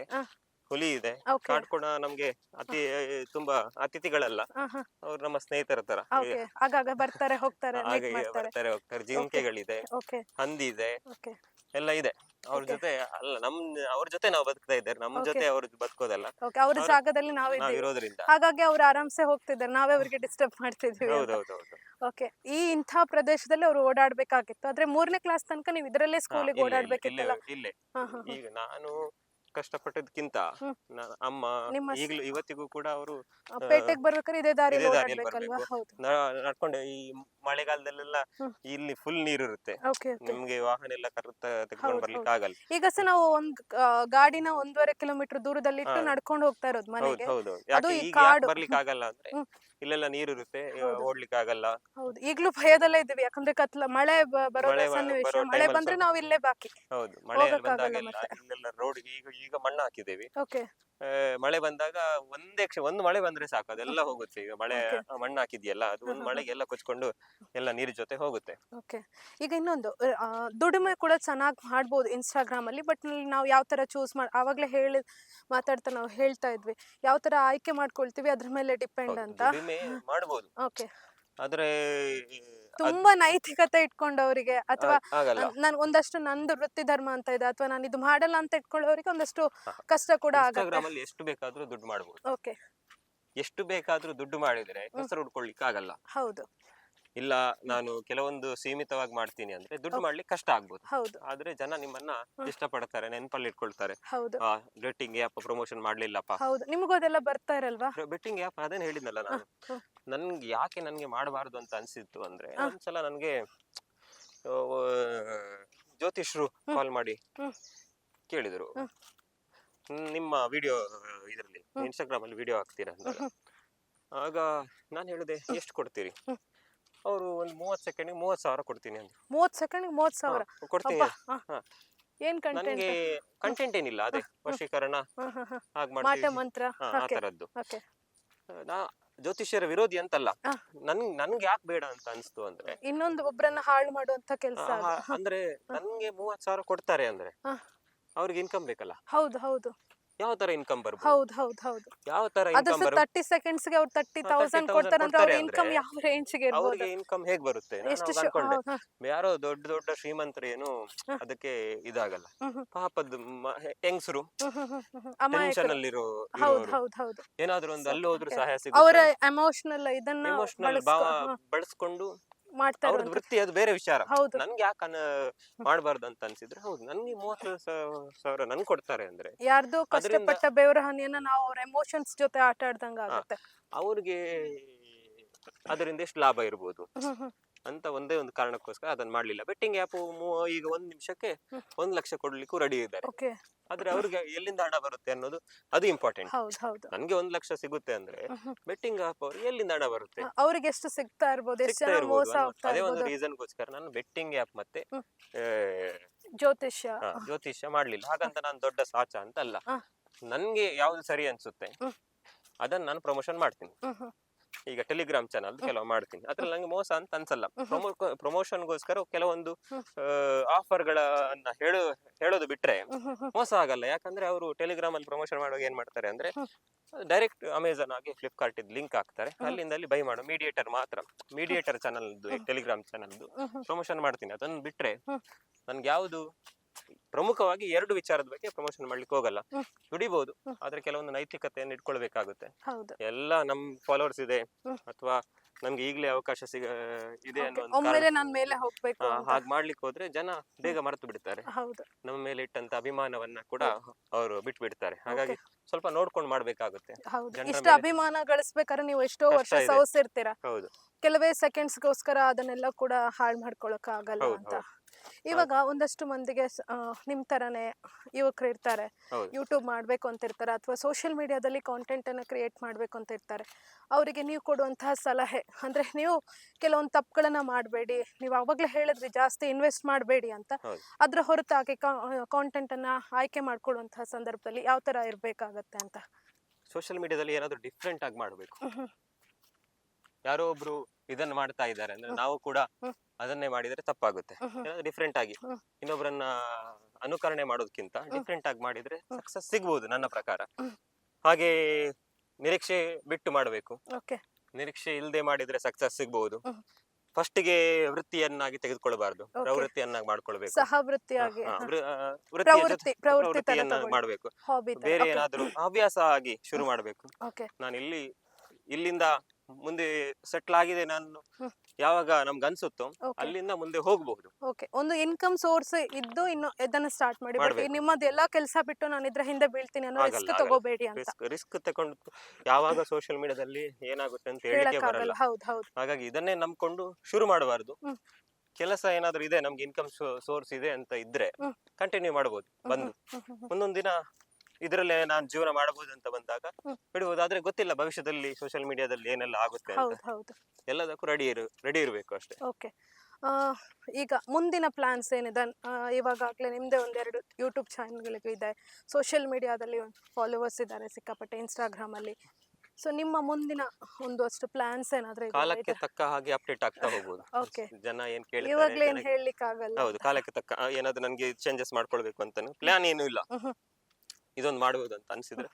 ಹುಲಿ ಇದೆ. ಕಾಡ್ ಕೂಡ ನಮ್ಗೆ ಅತಿ ತುಂಬಾ ಅತಿಥಿಗಳಲ್ಲ. ಅವ್ರು ನಮ್ಮ ಸ್ನೇಹಿತರ ತರ. ಆಗಾಗ ಬರ್ತಾರೆ ಹೋಗ್ತಾರೆ ಬರ್ತಾರೆ ಹೋಗ್ತಾರೆ. ಜಿಂಕೆಗಳಿದೆ ಹಂದಿ ಇದೆ. ಓಕೆ ಎಲ್ಲ ಇದೆ. ಅವ್ರ ಜೊತೆ ಅಲ್ಲ ನಮ್ ಅವ್ರ ಜೊತೆ ನಾವು ಬದುಕ್ತಾ ಇದ್ದಾರೆ ನಮ್ ಜೊತೆ ಅವ್ರ ಬದುಕೋದಲ್ಲ. ಓಕೆ ಅವ್ರ ಜಾಗದಲ್ಲಿ ನಾವು ನಾವ್ ಇದ್ದೀವಿ. ಇರೋದ್ರಿಂದ. ಹಾಗಾಗಿ ಅವ್ರು ಆರಾಮ್ಸೆ ಹೋಗ್ತಿದ್ದಾರೆ. ನಾವೇ ಅವ್ರಿಗೆ ಡಿಸ್ಟರ್ಬ್ ಮಾಡ್ತಿದ್ವಿ ಹೌದೌದೌದು. ಓಕೆ ಈ ಇಂಥ ಪ್ರದೇಶದಲ್ಲಿ ಅವ್ರು ಓಡಾಡ್ಬೇಕಾಗಿತ್ತು. ಆದ್ರೆ ಮೂರನೇ ಕ್ಲಾಸ್ ತನಕ ನೀವು ಇದರಲ್ಲೇ ಸ್ಕೂಲಿಗೆ ಓಡಾಡ್ಬೇಕಿಲ್ಲ ಓಡಾಡ್ಬೇಕಿತ್ತಲ್ಲ. ಇಲ್ಲೇ. ಹಾ, ಹಾ, ಹಾ. ಈಗ ನಾನು ನ- ಅಮ್ಮ ನಿಮ್ಮ ಈಗಲೂ ಇವತ್ತಿಗೂ ಕೂಡ ಅವರು ಪೇಟೆಗೆ ಬರ್ಬೇಕಾದ್ರೆ ಇದೇ ದಾರಿ ಇದೇ ದಾರಿಯಲ್ಲಿ ಓಡಾಡ್ಬೇಕಲ್ವಾ ಬರ್ಬೇಕು. ಹೌದು ನಡ್ಕೊಂಡು ಈ ಮಳೆಗಾಲದಲ್ಲೆಲ್ಲ ಹ್ಮ್. ಇಲ್ಲಿ ಫುಲ್ ನೀರು ಇರುತ್ತೆ ಓಕೆ ಓಕೆ ನಿಮ್ಗೆ ವಾಹನ ಎಲ್ಲ ಕರೆತ ತೆಗೆದುಕೊಂಡು ಬರಲಿಕ್ಕೆ ಬರ್ಲಿಕ್ಕೆ ಆಗಲ್ಲ ಈಗ ಸಹ ನಾವು ಒಂದ್ ಆ, ಗಾಡಿನ ಒಂದೂವರೆ ಕಿಲೋಮೀಟರ್ ದೂರದಲ್ಲಿ ಇಟ್ಟು ಹಾ. ನಡ್ಕೊಂಡು ಹೋಗ್ತಾ ಇರೋದು ಹೌದು ಮನೆಗೆ ಹೌದು ಅದು ಯಾಕೆ ಈ ಈಗ ಕಾಡು. ಯಾಕೆ ಬರ್ಲಿಕ್ಕೆ ಆಗಲ್ಲ ಅಂದ್ರೆ ಹ್ಮ್. ಇಲ್ಲೆಲ್ಲ ನೀರು ಇರುತ್ತೆ ಓಡಲಿಕ್ಕೆ ಹೌದು. ಓಡ್ಲಿಕ್ಕೆ ಆಗಲ್ಲ ಹೌದು ಈಗ್ಲೂ ಭಯದಲ್ಲೇ ಇದ್ದೀವಿ ಯಾಕಂದ್ರೆ ಕತ್ಲ ಮಳೆ ಬ- ಬರೋ ಮಳೆ ಬ- ಸನ್ನಿವೇಶ ಬರೋ ಮಳೆ time ಅಲ್ಲಿ ಬಂದ್ರೆ ಸ್ವಲ್ಪ- ನಾವು ಇಲ್ಲೇ ಬಾಕಿ ಹೌದು ಮಳೆ ಬಂದಾಗ ಮತ್ತೆ. ಇಲ್ಲೆಲ್ಲ ರೋಡ್ ಈಗ ಈಗ ಮಣ್ಣು ಹಾಕಿದ್ದೇವೆ. ಓಕೆ. ಮಳೆ ಬಂದಾಗ ಒಂದೇ ಕ್ಷ ಒಂದು ಮಳೆ ಬಂದ್ರೆ ಸಾಕು ಅದೆಲ್ಲ ಹೋಗುತ್ತೆ. ಈಗ ಮಳೆ ಮಣ್ಣು ಹಾಕಿದ್ಯಲ್ಲ ಅದು ಒಂದು ಮಳೆಗೆ ಎಲ್ಲ ಕೊಚ್ಕೊಂಡು ಎಲ್ಲ ನೀರ್ ಜೊತೆ ಹೋಗುತ್ತೆ. ಓಕೆ. ಈಗ ಇನ್ನೊಂದು ಆ, ದುಡಿಮೆ ಕೂಡ ಚೆನ್ನಾಗಿ ಮಾಡ್ಬೋದು ಇನ್ಸ್ಟಾಗ್ರಾಮ್ ಅಲ್ಲಿ ಬಟ್ ನಾವು ಯಾವ ತರ ಚೂಸ್ ಮಾಡಿ ಆವಾಗಲೇ ಹೇಳಿ ಮಾತಾಡ್ತಾ ನಾವು ಹೇಳ್ತಾ ಇದ್ವಿ. ಯಾವ ತರ ಆಯ್ಕೆ ಮಾಡ್ಕೊಳ್ತೀವಿ ಅದ್ರ ಮೇಲೆ ಡಿಪೆಂಡ್ ಹೌದು, ಅಂತ. ದುಡಿಮೆ ಮಾಡ್ಬೋದು. ಓಕೆ. ಆದ್ರೆ ತುಂಬಾ ನೈತಿಕತೆ ಇಟ್ಕೊಂಡವರಿಗೆ ಅಥವಾ ಆಗಲ್ಲ. ನನ್ ಒಂದಷ್ಟು ನಂದು ವೃತ್ತಿ ಧರ್ಮ ಅಂತ ಇದೆ ಅಥವಾ ನಾನು ಇದು ಮಾಡಲ್ಲ ಅಂತ ಇಟ್ಕೊಳ್ಳೋರಿಗೆ ಒಂದಷ್ಟು ಕಷ್ಟ ಕೂಡ ಆಗುತ್ತೆ. ಇನ್ಸ್ಟಾಗ್ರಾಮ್ ಅಲ್ಲಿ ಎಷ್ಟು ಬೇಕಾದ್ರೂ ದುಡ್ಡು ಮಾಡಬಹುದು ಓಕೆ. ಎಷ್ಟು ಬೇಕಾದ್ರೂ ದುಡ್ಡು ಮಾಡಿದ್ರೆ ಹೆಸರು ಹುಡ್ಕೊಳ್ಲಿಕ್ಕೆ ಆಗಲ್ಲ ಹೌದು. ಇಲ್ಲ ನಾನು ಕೆಲವೊಂದು ಸೀಮಿತವಾಗಿ ಮಾಡ್ತೀನಿ ಅಂದ್ರೆ ದುಡ್ಡು. ಮಾಡ್ಲಿಕ್ಕೆ ಕಷ್ಟ ಆಗ್ಬೋದು. ಹೌದು. ಆದ್ರೆ ಜನ ನಿಮ್ಮನ್ನ. ಇಷ್ಟಪಡ್ತಾರೆ ನೆನಪಲ್ಲಿ ಇಟ್ಕೊಳ್ತಾರೆ. ಹೌದು. ಬೆಟ್ಟಿಂಗ್ ಆ್ಯಪ್ ಪ್ರಮೋಷನ್ ಮಾಡ್ಲಿಲ್ಲಪ್ಪ. ಹೌದು. ನಿಮಗೂ ಅದೆಲ್ಲ ಬರ್ತಾ ಇರಲ್ವಾ? ಬೆಟ್ಟಿಂಗ್ ಆ್ಯಪ್ ಅದೇನ್ ಹೇಳಿದ್ನಲ್ಲ ನಾನು. ನನ್ಗೆ ಯಾಕೆ ನನ್ಗೆ ಮಾಡಬಾರ್ದು ಅಂತ ಅನ್ಸಿತ್ತು ಅಂದ್ರೆ. ಒಂದ್ಸಲ ನನ್ಗೆ ಜ್ಯೋತಿಷ್ರು ಕಾಲ್ ಮಾಡಿ ಕೇಳಿದ್ರು. ನಿಮ್ಮ ವಿಡಿಯೋ ಇದರಲ್ಲಿ. ಇನ್ಸ್ಟಾಗ್ರಾಮ್ ಅಲ್ಲಿ ವಿಡಿಯೋ ಹಾಕ್ತೀರಾ ಅಂತ ಆಗ ನಾನು ಹೇಳಿದೆ ಎಷ್ಟು ಕೊಡ್ತೀರಿ. ಅವರು ಒಂದು ಮೂವತ್ತು ಸೆಕೆಂಡಿಗೆ ಮೂವತ್ತು ಸಾವಿರ ಕೊಡ್ತೀನಿ ಅಂತ ಮೂವತ್ತು ಸೆಕೆಂಡ್ ಮೂವತ್ತು ಸಾವಿರ? ಕೊಡ್ತೀನಿ ಹಾ. ಏನ್ ಕಂಟೆಂಟ್ ನನ್ಗೆ ಕಂಟೆಂಟ್ ಏನಿಲ್ಲ ಅದೇ ವಶೀಕರಣ ಹಾಗೆ ಮಾಟ ಮಂತ್ರ? ಆ ತರದ್ದು. ನಾ ಜ್ಯೋತಿಷ್ಯರ ವಿರೋಧಿ ಅಂತಲ್ಲ ಅಲ್ಲ ನನ್ ನನ್ಗೆ ಯಾಕೆ ಬೇಡ ಅಂತ ಅನ್ಸ್ತು ಅಂದ್ರೆ ಇನ್ನೊಂದು ಒಬ್ಬರನ್ನ ಹಾಳು ಮಾಡುವಂತ ಕೆಲಸ ಅಂದ್ರೆ ನನ್ಗೆ ಮೂವತ್ ಸಾವಿರ ಕೊಡ್ತಾರೆ ಅಂದ್ರೆ. ಅವ್ರಿಗೆ ಇನ್ಕಮ್ ಬೇಕಲ್ಲ? ಹೌದು ಹೌದು. ಯಾವ ತರ ಇನ್ಕಮ್ ಬರ್ಬೋದು? ಹೌದು ಹೌದು ಹೌದು. ಯಾವ ತರ ಅದು ಇನ್ಕಮ್ ಬರ್ ತರ್ಟಿ ಸೆಕೆಂಡ್ಸ್ಗೆ ಅವ್ರು ತರ್ಟಿ ತೌಸಂಡ್ 30,000 ಕೊಡ್ತಾರೆ ಅಂದ್ರೆ ಅವ್ರ ಇನ್ಕಮ್ ಯಾವ ರೇಂಜ್ಗೆ ಇರ್ಬೋದು? ಅವ್ರಿಗೆ ಇನ್ಕಮ್ ಹೇಗ್ ಬರುತ್ತೆ? ನಾನು ಎಷ್ಟು ಅನ್ಕೊಂಡೆ. ಹೌದು, ಹಾ. ಯಾರೋ ದೊಡ್ಡ ದೊಡ್ಡ ಶ್ರೀಮಂತರು ಏನು ಅದಕ್ಕೆ ಇದಾಗಲ್ಲ. ಹ್ಮ್, ಹ್ಮ್, ಪಾಪದ ಹೆಂಗಸರು ಹ್ಮ್, ಹ್ಮ್, ಹ್ಮ್, ಹ್ಮ್, ಹ್ಮ್. ಟೆನ್ಷನ್ ಅಮಾಯಕರು. ಅಲ್ಲಿರೋ ಹೌದು ಇರೋರು. ಹೌದು ಹೌದು. ಏನಾದ್ರೂ ಒಂದು ಅಲ್ಲಿ ಹೋದ್ರು ಸಿಗುತ್ತೆ ಸಹಾಯ ಅವರ ಸಿಗುತ್ತೆ ಎಮೋಷನಲ್ ಇದನ್ನ ಎಮೋಷನಲ್ ಬಳಸ್ಕೊ- ಭಾವ ಹಾ, ಬಳಸ್ಕೊಂಡು ಮಾಡ್ತಾ ಅವ್ರದ್ದು. ವೃತ್ತಿ ಅದು ಬೇರೆ ವಿಚಾರ. ಹೌದು. ನನ್ಗೆ ಯಾಕೆ ಮಾಡಬಾರ್ದು ಅಂತ ಅನ್ಸಿದ್ರೆ ಹೌದು ನನ್ಗೆ ಮೂವತ್ತು ಸಾವ- ಸಾವಿರ ನನ್ ಕೊಡ್ತಾರೆ ಅಂದ್ರೆ. ಯಾರ್ದು ಅದ್ರಿಂದ- ಕಷ್ಟಪಟ್ಟ ಬೆವರ ಹನಿಯನ್ನ ನಾವು ಅವ್ರ ಎಮೋಷನ್ಸ್ ಜೊತೆ ಆಟ ಆಡ್ದಂಗ ಆಗುತ್ತೆ. ಅವ್ರಿಗೆ ಅದರಿಂದ ಎಷ್ಟು ಲಾಭ ಇರ್ಬೋದು. ಹ್ಮ್, ಹ್ಮ್. ಅಂತ ಒಂದೇ ಒಂದು ಕಾರಣಕ್ಕೋಸ್ಕರ ಅದನ್ನ ಮಾಡ್ಲಿಲ್ಲ. ಬೆಟ್ಟಿಂಗ್ ಆ್ಯಪ್ ಈಗ ಒಂದ್ ನಿಮಿಷಕ್ಕೆ. ಒಂದ್ ಲಕ್ಷ ಕೊಡ್ಲಿಕ್ಕೂ ರೆಡಿ ಇದ್ದಾರೆ. ಆದ್ರೆ ಅವ್ರಿಗೆ ಎಲ್ಲಿಂದ ಹಣ ಬರುತ್ತೆ ಅನ್ನೋದು ಅದು ಇಂಪಾರ್ಟೆಂಟ್ ನನ್ಗೆ ಒಂದ್ ಲಕ್ಷ ಸಿಗುತ್ತೆ ಅಂದ್ರೆ. ಬೆಟ್ಟಿಂಗ್ ಆಪ್ ಅವ್ರು ಎಲ್ಲಿಂದ ಹಣ ಬರುತ್ತೆ? ಅವ್ರಿಗೆ ಎಷ್ಟು ಸಿಗ್ತಾ ಇರ್ಬೋದು ಅದೇ ಒಂದು ರೀಸನ್ ಗೋಸ್ಕರ ನಾನು ಬೆಟ್ಟಿಂಗ್ ಆ್ಯಪ್ ಮತ್ತೆ ಜ್ಯೋತಿಷ್ಯ. ಜ್ಯೋತಿಷ್ಯ ಮಾಡ್ಲಿಲ್ಲ. ಹಾಗಂತ ನಾನು ದೊಡ್ಡ ಸಾಚ ಅಂತ ಅಲ್ಲ. ನನ್ಗೆ ಯಾವ್ದು ಸರಿ ಅನ್ಸುತ್ತೆ. ಅದನ್ನ ನಾನು ಪ್ರಮೋಷನ್ ಮಾಡ್ತೀನಿ. ಈಗ ಟೆಲಿಗ್ರಾಮ್ ಚಾನಲ್ ಕೆಲವು ಮಾಡ್ತೀನಿ. ಅದ್ರಲ್ಲಿ ನಂಗೆ ಮೋಸ ಅಂತ ಅನ್ಸಲ್ಲ. ಪ್ರಮೋಷನ್ಗೋಸ್ಕರ ಕೆಲವೊಂದು ಆಫರ್ ಆಫರ್ಗಳನ್ನ ಹೇಳು ಹೇಳೋದು ಬಿಟ್ರೆ. ಮೋಸ ಆಗಲ್ಲ. ಯಾಕಂದ್ರೆ ಅವರು ಟೆಲಿಗ್ರಾಮ್ ಅಲ್ಲಿ ಪ್ರಮೋಷನ್ ಮಾಡುವಾಗ ಏನ್ ಮಾಡ್ತಾರೆ ಅಂದ್ರೆ ಡೈರೆಕ್ಟ್ ಅಮೆಝಾನ್ ಆಗಿ ಫ್ಲಿಪ್ಕಾರ್ಟ್ ಇದ್ ಲಿಂಕ್ ಹಾಕ್ತಾರೆ. ಅಲ್ಲಿಂದ ಅಲ್ಲಿ ಬೈ ಮಾಡೋ. ಮೀಡಿಯೇಟರ್ ಮಾತ್ರ. Mediator channel. ಟೆಲಿಗ್ರಾಮ್ ಚಾನಲ್ದು. ಪ್ರಮೋಷನ್ ಮಾಡ್ತೀನಿ. ಅದನ್ನ ಬಿಟ್ರೆ. ನನ್ಗೆ ಯಾವುದು ಪ್ರಮುಖವಾಗಿ ಎರಡು ವಿಚಾರದ ಬಗ್ಗೆ ಪ್ರಮೋಷನ್ ಮಾಡ್ಲಿಕ್ಕೆ ಹೋಗಲ್ಲ. ದುಡಿಬಹುದು. ಆದ್ರೆ ಕೆಲವೊಂದು ನೈತಿಕತೆಯನ್ನು ಇಟ್ಕೊಳ್ಬೇಕಾಗುತ್ತೆ. ಹೌದು. ಎಲ್ಲ ನಮ್ ಫಾಲೋವರ್ಸ್ ಇದೆ. ಅಥವಾ ನಮ್ಗೆ ಈಗಲೇ ಅವಕಾಶ ಸಿಗ ಇದೆ. ಅನ್ನೋ ಒಂದು ಒಮ್ಮೆಲೆ ಕಾರಣ- ನಾನ್ ಮೇಲೆ ಹೋಗ್ಬೇಕು ಆ, ಹಾಗ್ ಮಾಡ್ಲಿಕ್ಕೆ ಹೋದ್ರೆ ಜನ ಬೇಗ ಮರೆತು ಬಿಡ್ತಾರೆ. ಹೌದು. ನಮ್ಮ ಮೇಲೆ ಇಟ್ಟಂತ ಅಭಿಮಾನವನ್ನ ಕೂಡ ಅವರು ಬಿಟ್ಬಿಡ್ತಾರೆ. ಹಾಗಾಗಿ ಸ್ವಲ್ಪ ನೋಡ್ಕೊಂಡು ಮಾಡ್ಬೇಕಾಗುತ್ತೆ. ಹೌದು. ಜನರ ಇಷ್ಟು ಮೇಲೆ- ಅಭಿಮಾನ ಗಳಿಸ್ಬೇಕಾದ್ರೆ ನೀವು ಎಷ್ಟೋ ಕಷ್ಟ ವರ್ಷ ಇದೆ. ಸವಸಿರ್ತೀರಾ ಹೌದು. ಕೆಲವೇ ಸೆಕೆಂಡ್ಸ್ಗೋಸ್ಕರ ಅದನ್ನೆಲ್ಲ ಕೂಡ ಹಾಳು ಮಾಡ್ಕೊಳಕ್ ಆಗಲ್ಲ ಹೌದು, ಅಂತ. ಹೌದು. ಇವಾಗ ಒಂದಷ್ಟು ಮಂದಿಗೆ ಸ- ಆ, ನಿಮ್ ತರಾನೇ ಯುವಕರು ಇರ್ತಾರೆ. ಹೌದು. ಯೂಟ್ಯೂಬ್ ಮಾಡ್ಬೇಕು ಅಂತ ಇರ್ತಾರೆ ಅಥವಾ ಸೋಷಿಯಲ್ ಮೀಡಿಯಾದಲ್ಲಿ ಕಾಂಟೆಂಟ್ ಅನ್ನ ಕ್ರಿಯೇಟ್ ಮಾಡ್ಬೇಕು ಅಂತ ಇರ್ತಾರೆ. ಅವರಿಗೆ ನೀವು ಕೊಡುವಂತಹ ಸಲಹೆ ಅಂದ್ರೆ ನೀವು ಕೆಲವೊಂದು ತಪ್ಪುಗಳನ್ನ ಮಾಡಬೇಡಿ ನೀವು ಅವಾಗ್ಲೇ ಹೇಳಿದ್ರಿ ಜಾಸ್ತಿ ಇನ್ವೆಸ್ಟ್ ಮಾಡಬೇಡಿ ಅಂತ. ಹೌದು. ಅದ್ರ ಹೊರತಾಗಿ ಕಾಂಟೆಂಟ್ ಅನ್ನ ಆಯ್ಕೆ ಮಾಡ್ಕೊಳ್ಳುವಂತಹ ಸಂದರ್ಭದಲ್ಲಿ ಯಾವ ತರ ಇರ್ಬೇಕಾಗತ್ತೆ ಅಂತ? ಸೋಷಿಯಲ್ ಮೀಡಿಯಾದಲ್ಲಿ ಏನಾದ್ರು ಡಿಫ್ರೆಂಟ್ ಆಗಿ ಮಾಡಬೇಕು. ಯಾರೋ ಒಬ್ರು ಇದನ್ನ ಮಾಡ್ತಾ ಇದ್ದಾರೆ ಅಂದ್ರೆ ನಾವು ಕೂಡ ಹ್ಮ್. ಅದನ್ನೇ ಮಾಡಿದ್ರೆ ತಪ್ಪಾಗುತ್ತೆ. ಡಿಫ್ರೆಂಟ್ ಆಗಿ ಇನ್ನೊಬ್ಬರನ್ನ ಇನ್ನೊಬ್ರನ್ನ ಅನುಕರಣೆ ಮಾಡೋದಕ್ಕಿಂತ ಡಿಫ್ರೆಂಟ್ ಆಗಿ ಮಾಡಿದ್ರೆ. ಸಕ್ಸಸ್ ಸಿಗ್ಬೋದು ನನ್ನ ಪ್ರಕಾರ. ಹಾಗೆ ನಿರೀಕ್ಷೆ ಬಿಟ್ಟು ಮಾಡಬೇಕು. ನಿರೀಕ್ಷೆ ಇಲ್ಲದೆ ಮಾಡಿದ್ರೆ ಸಕ್ಸಸ್ ಸಿಗ್ಬಹುದು ಫಸ್ಟ್ಗೆ ವೃತ್ತಿಯನ್ನಾಗಿ ತೆಗೆದುಕೊಳ್ಬಾರ್ದು ಪ್ರವೃತ್ತಿಯನ್ನಾಗಿ ಮಾಡ್ಕೊಳ್ಬೇಕು. ಸಹವೃತ್ತಿಯಾಗಿ. ಹಾ, ವೃ- ಆ, ವೃತ್ತಿಯ ಜೊತೆ ಪ್ರವೃತ್ತಿ ಪ್ರವೃತ್ತಿ ತರ ಪ್ರವೃತ್ತಿಯನ್ನ ತಗೊಳ್ಳಿ. ಮಾಡ್ಬೇಕು. ಬೇರೆ ಏನಾದ್ರೂ ಹವ್ಯಾಸ ಆಗಿ ಶುರು ಮಾಡಬೇಕು. ನಾನು ಇಲ್ಲಿ ಇಲ್ಲಿಂದ ಮುಂದೆ ಸೆಟ್ಲ್ ಆಗಿದೆ ನಾನು ಯಾವಾಗ ನಮ್ಗೆ ಅನ್ಸುತ್ತೋ ಅಲ್ಲಿಂದ ಮುಂದೆ ಹೋಗಬಹುದು. ಓಕೆ ಒಂದು ಇನ್ಕಮ್ ಸೋರ್ಸ್ ಇದ್ದು ಇನ್ನು ಇದನ್ನ ಸ್ಟಾರ್ಟ್ ಮಾಡಿ ಬಟ್. ನಿಮ್ಮದು ಎಲ್ಲಾ ಕೆಲಸ ಬಿಟ್ಟು ನಾನು ಇದ್ರ ಹಿಂದೆ ಬೀಳ್ತೀನಿ ಅನ್ನೋ ರಿಸ್ಕ್ ತಗೋಬೇಡಿ ಅಂತ. ರಿಸ್ಕ್ ರಿಸ್ಕ್ ತಗೊಂಡು ಯಾವಾಗ ಸೋಶಿಯಲ್ ಮೀಡಿಯಾದಲ್ಲಿ ಏನಾಗುತ್ತೆ ಅಂತ ಹೇಳಿಕೆ ಬರಲ್ಲ. ಹೌದು ಹೌದು. ಹಾಗಾಗಿ ಇದನ್ನೇ ನಂಬ್ಕೊಂಡು ಶುರು ಮಾಡಬಾರದು. ಕೆಲಸ ಏನಾದ್ರು ಇದೆ ನಮ್ಗೆ ಇನ್ಕಮ್ ಸೋರ್ಸ್ ಇದೆ ಅಂತ ಇದ್ರೆ ಕಂಟಿನ್ಯೂ ಮಾಡಬಹುದು ಬಂದು. ಮುಂದೊಂದ್ ದಿನ ಇದರಲ್ಲೇ ನಾನು ಜೀವನ ಮಾಡಬಹುದು ಅಂತ ಬಂದಾಗ ಬಿಡಬಹುದು ಆದ್ರೆ ಗೊತ್ತಿಲ್ಲ ಭವಿಷ್ಯದಲ್ಲಿ ಸೋಷಿಯಲ್ ಮೀಡಿಯಾದಲ್ಲಿ ಏನೆಲ್ಲ ಆಗುತ್ತೆ ಅಂತ. ಹೌದು ಹೌದು. ಎಲ್ಲದಕ್ಕೂ ರೆಡಿ ಇರು ರೆಡಿ ಇರಬೇಕು ಅಷ್ಟೇ. ಓಕೆ ಈಗ ಮುಂದಿನ ಪ್ಲಾನ್ಸ್ ಏನಿದೆ? ಆ, ಇವಾಗಾಗ್ಲೇ ನಿಮ್ದೇ ಒಂದೆರಡು ಯೂಟ್ಯೂಬ್ ಚಾನಲ್ಗಳಿಗೂ ಇದೆ. ಸೋಷಿಯಲ್ ಮೀಡಿಯಾದಲ್ಲಿ ಫಾಲೋವರ್ಸ್ ಇದ್ದಾರೆ ಸಿಕ್ಕಾಪಟ್ಟೆ ಇನ್ಸ್ಟಾಗ್ರಾಮ್ ಅಲ್ಲಿ. ಸೊ ನಿಮ್ಮ ಮುಂದಿನ ಒಂದಷ್ಟು ಪ್ಲಾನ್ಸ್ ಏನಾದ್ರೂ ಕಾಲಕ್ಕೆ ತಕ್ಕ ಹಾಗೆ ಅಪ್ಡೇಟ್ ಆಗ್ತಾ ಹೋಗ್ಬೋದು. ಓಕೆ ಜನ ಏನ್ ಕೇಳಿ ಇವಾಗ್ಲೇ ಏನ್ ಜನಕ್ಕೆ- ಹೇಳಲಿಕ್ಕೆ ಆಗಲ್ಲ ಹೌದು ಕಾಲಕ್ಕೆ ತಕ್ಕ ಏನಾದ್ರೂ ಏನಾದ್ರು ನನ್ಗೆ ಚೇಂಜಸ್ ಮಾಡ್ಕೊಳ್ಬೇಕು ಅಂತಾನೆ ಪ್ಲಾನ್ ಏನು ಇಲ್ಲ. ಇದೊಂದು ಮಾಡಬಹುದು ಅಂತ ಅನ್ಸಿದ್ರೆ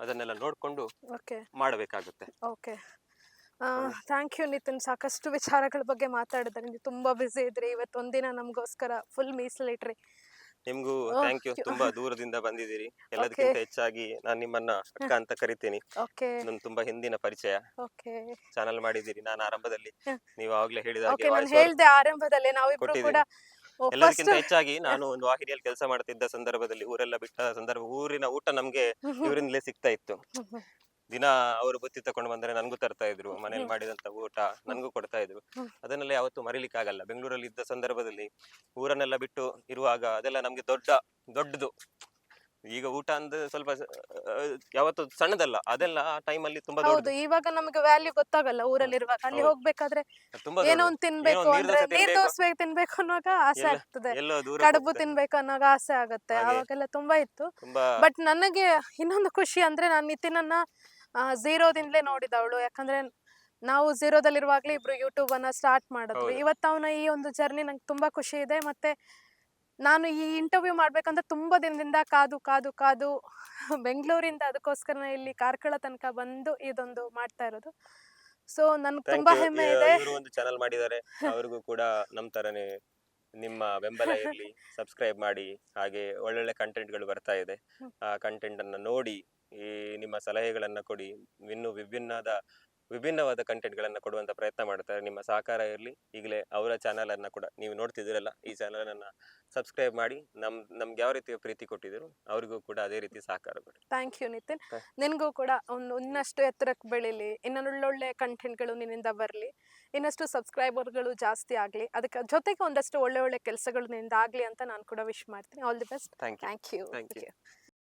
ಅದನ್ನೆಲ್ಲ ನೋಡ್ಕೊಂಡು ಓಕೆ. ಮಾಡಬೇಕಾಗುತ್ತೆ. ಓಕೆ. Thank you Nitin. ಸಾಕಷ್ಟು ವಿಚಾರಗಳ ಬಗ್ಗೆ ಮಾತಾಡಿದ್ರೆ. ನೀವು ತುಂಬಾ ಬ್ಯುಸಿ ಇದ್ರಿ. ಇವತ್ತು ಒಂದಿನ ನಮಗೋಸ್ಕರ ಫುಲ್ ಮೀಸಲಿಟ್ರಿ. ನಿಮ್ಗೂ Oh, ಥ್ಯಾಂಕ್ ಯು ತುಂಬಾ ದೂರದಿಂದ ಬಂದಿದ್ದೀರಿ. [laughs] ಎಲ್ಲದಕ್ಕಿಂತ ಹೆಚ್ಚಾಗಿ ನಾನು ನಿಮ್ಮನ್ನ ಅಕ್ಕ ಅಂತ [laughs] ಕರಿತೀನಿ. ಓಕೆ ನನ್ನ ತುಂಬಾ ಹಿಂದಿನ ಪರಿಚಯ. ಓಕೆ ಚಾನಲ್ ಮಾಡಿದ್ದೀರಿ. ನಾನು ಆರಂಭದಲ್ಲಿ. [laughs] ನೀವು ಆಗ್ಲೇ ಹೇಳಿದ ಓಕೆ ಹಾಗೆ ಹೇಳ್ದೆ ಆರಂಭದಲ್ಲಿ ನಾವಿಬ್ರು. ಕೂಡ ಫಸ್ಟ್ ಹೆಚ್ಚಾಗಿ [laughs] ನಾನು ಒಂದು ವಾಹಿನಿಯಲ್ಲಿ ಕೆಲಸ ಮಾಡ್ತಿದ್ದ ಸಂದರ್ಭದಲ್ಲಿ ಊರೆಲ್ಲ ಬಿಟ್ಟ ಸಂದರ್ಭ ಊರಿನ ಊಟ ನಮ್ಗೆ [laughs] ಇವರಿಂದಲೇ ಸಿಗ್ತಾ ಇತ್ತು. [laughs] ದಿನ ಅವರು ಬುತ್ತಿ ತಕೊಂಡು ಬಂದ್ರೆ ನನ್ಗೂ ತರ್ತಾ ಇದ್ರು ಮನೇಲಿ ಮಾಡಿದಂತ ಊಟ ನನ್ಗೂ ಕೊಡ್ತಾ ಇದ್ರು. ಅದನ್ನೆಲ್ಲ ಯಾವತ್ತೂ ಮರಿಲಿಕ್ಕಾಗಲ್ಲ. ಬೆಂಗಳೂರಲ್ಲಿ ಇದ್ದ ಸಂದರ್ಭದಲ್ಲಿ ಊರನ್ನೆಲ್ಲ ಬಿಟ್ಟು ಇರುವಾಗ ಅದೆಲ್ಲ ನಮ್ಗೆ ದೊಡ್ಡ ದೊಡ್ಡದು. ಈಗ ಊಟ ಅಂದ್ರೆ ಸ್ವಲ್ಪ ಆ, ಯಾವತ್ತು ಸಣ್ಣದಲ್ಲ ಅದೆಲ್ಲ ಆ ಟೈಮಲ್ಲಿ ತುಂಬಾ ಹೌದು ದೊಡ್ಡದು ಇವಾಗ ನಮ್ಗೆ ವ್ಯಾಲ್ಯೂ ಗೊತ್ತಾಗಲ್ಲ ಊರಲ್ಲಿರುವಾಗ ಅಲ್ಲಿ ಹೌದು. ಹೋಗ್ಬೇಕಾದ್ರೆ ತುಂಬಾ ಏನೋ ದೊಡ್ಡದು. ಒಂದ್ ತಿನ್ಬೇಕು ನೀರ್ ಅಂದ್ರೆ ದೋಸೆ ನೀರ್ ತಿನ್ಬೇಕು. ದೋಸೆ ತಿನ್ಬೇಕು ಅನ್ನೋವಾಗ ಆಸೆ ಎಲ್ಲ- ಆಗ್ತದೆ ಎಲ್ಲೋ ದೂರ ಕಡುಬು ತಿನ್ಬೇಕು ಅನ್ನೋವಾಗ ಆಸೆ ಆಗುತ್ತೆ ಹಾಗೆ. ಅವಾಗೆಲ್ಲ ತುಂಬಾ ಇತ್ತು ತುಂಬಾ ಬಟ್ ನನಗೆ ಇನ್ನೊಂದು ಖುಷಿ ಅಂದ್ರೆ ನಾನು ನಿತಿನನ್ನ ಝೀರೋದಿಂದಲೇ ನೋಡಿದವಳು ಯಾಕಂದ್ರೆ ನಾವು ಝೀರೋದಲ್ಲಿರುವಾಗ್ಲೇ ಇಬ್ರು ಯೂಟ್ಯೂಬ್ ಅನ್ನ ಸ್ಟಾರ್ಟ್ ಮಾಡಿದ್ವಿ ಹೌದು. ಇವತ್ತು ಅವನ ಈ ಒಂದು ಜರ್ನಿ ನಂಗೆ ತುಂಬಾ ಖುಷಿ ಇದೆ ಮತ್ತೆ ನಾನು ಈ ಇಂಟರ್ವ್ಯೂ ಮಾಡ್ಬೇಕಂದ್ರೆ ತುಂಬಾ ದಿನದಿಂದ ಕಾದು ಕಾದು ಕಾದು ಬೆಂಗಳೂರಿಂದ ಅದಕ್ಕೋಸ್ಕರ ಇಲ್ಲಿ ಕಾರ್ಕಳ ತನಕ ಬಂದು ಇದೊಂದು ಮಾಡ್ತಾ ಇರೋದು. ಸೊ ನನ್ಗೆ ತುಂಬಾ ಹೆಮ್ಮೆ ಇದೆ. ಇವ್ರು ಒಂದು ಚಾನಲ್ ಮಾಡಿದ್ದಾರೆ. ಅವ್ರಿಗೂ ಕೂಡ ನಮ್ ತರನೇ ನಿಮ್ಮ ಬೆಂಬಲ [laughs] ಇರಲಿ ಸಬ್ಸ್ಕ್ರೈಬ್ ಮಾಡಿ ಹಾಗೆ ಒಳ್ಳೊಳ್ಳೆ ಕಂಟೆಂಟ್ಗಳು ಬರ್ತಾ ಇದೆ. ಆ ಕಂಟೆಂಟ್ ಅನ್ನ ನೋಡಿ ಈ ನಿಮ್ಮ ಸಲಹೆಗಳನ್ನ ಕೊಡಿ ಇನ್ನು ವಿಭಿನ್ನದ ವಿಭಿನ್ನವಾದ ಕಂಟೆಂಟ್ಗಳನ್ನು ಕೊಡುವಂಥ ಪ್ರಯತ್ನ ಮಾಡ್ತಾರೆ. ನಿಮ್ಮ ಸಹಕಾರ ಇರಲಿ ಈಗಲೇ ಅವರ ಚಾನಲನ್ನು ಕೂಡ. ನೀವು ನೋಡ್ತಿದ್ದೀರಲ್ಲ ಈ ಚಾನಲನ್ನು ಸಬ್ಸ್ಕ್ರೈಬ್ ಮಾಡಿ ನಮ್ ನಮ್ಗೆ ಯಾವ ರೀತಿಯ ಪ್ರೀತಿ ಕೊಟ್ಟಿದ್ರು ಅವ್ರಿಗೂ ಕೂಡ ಅದೇ ರೀತಿ ಸಹಕಾರ ಕೊಡಿ ಥ್ಯಾಂಕ್ ಯು ನಿತಿನ್. ನಿನಗೂ ಕೂಡ ಒಂದು ಇನ್ನಷ್ಟು ಎತ್ತರಕ್ಕೆ ಬೆಳೀಲಿ ಇನ್ನೊಂದು ಒಳ್ಳೊಳ್ಳೆ ಕಂಟೆಂಟ್ಗಳು ನಿನ್ನಿಂದ ಬರಲಿ ಇನ್ನಷ್ಟು ಸಬ್ಸ್ಕ್ರೈಬರ್ಗಳು ಜಾಸ್ತಿ ಆಗಲಿ ಅದಕ್ಕೆ ಜೊತೆಗೆ ಒಂದಷ್ಟು ಒಳ್ಳೆ ಒಳ್ಳೆ ಕೆಲಸಗಳು ನಿನ್ನಿಂದ ಆಗಲಿ ಅಂತ ನಾನು ಕೂಡ ವಿಶ್ ಮಾಡ್ತೀನಿ. All the best thank you thank you.